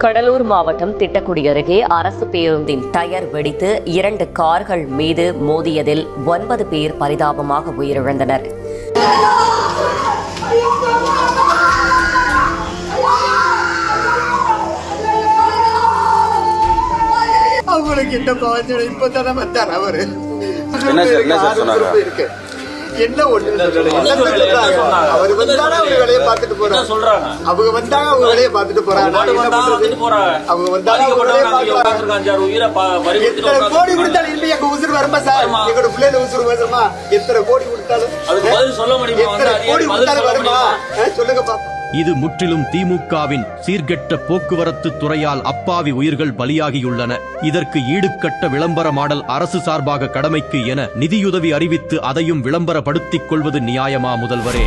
கடலூர் மாவட்டம் திட்டக்குடி அருகே அரசு பேருந்தின் டயர் வெடித்து இரண்டு கார்கள் மீது மோதியதில் ஒன்பது பேர் பரிதாபமாக உயிரிழந்தனர் அவங்களுக்கு என்ன பாவம் இப்பதானே வந்தார் அவரு என்ன சார், என்ன சார் சொன்னாங்க? என்ன ஒண்ணு. அவர் வந்தாலும் அவங்க வேலையை? பார்த்துட்டு போறாங்க அவங்க வந்தாங்க அவங்க வேலையை பார்த்துட்டு போறாங்க. அவங்க வந்தாலும் அவங்க வேலையை பாதிக்கப்பட்டவங்க அங்கே பார்க்கலாம் உட்கார்ந்திருக்காங்க. அஞ்சாறு உயிரை ப- பறி கொடுத்துட்டு எத்தனை கோடி உட்கார்ந்திருக்காங்க. கொடுத்தாலும் இல்ல எங்க உசுறு வருமா சார்? எங்களோட பிள்ளைல உசுறு வருமா எத்தனை கோடி கொடுத்தாலும்? எத்தனை கோடி கொடுத்தாலும் வருமா முடியுமா? ஆ, சொல்லுங்க பாப்போம் இது முற்றிலும் திமுகவின் சீர்கெட்ட போக்குவரத்து துறையால் அப்பாவி உயிர்கள் பலியாகியுள்ளன இதற்கு ஈடுகட்ட விளம்பர மாடல் அரசு சார்பாக கடமைக்கு என நிதியுதவி அறிவித்து அதையும் விளம்பரப்படுத்திக் கொள்வது நியாயமா முதல்வரே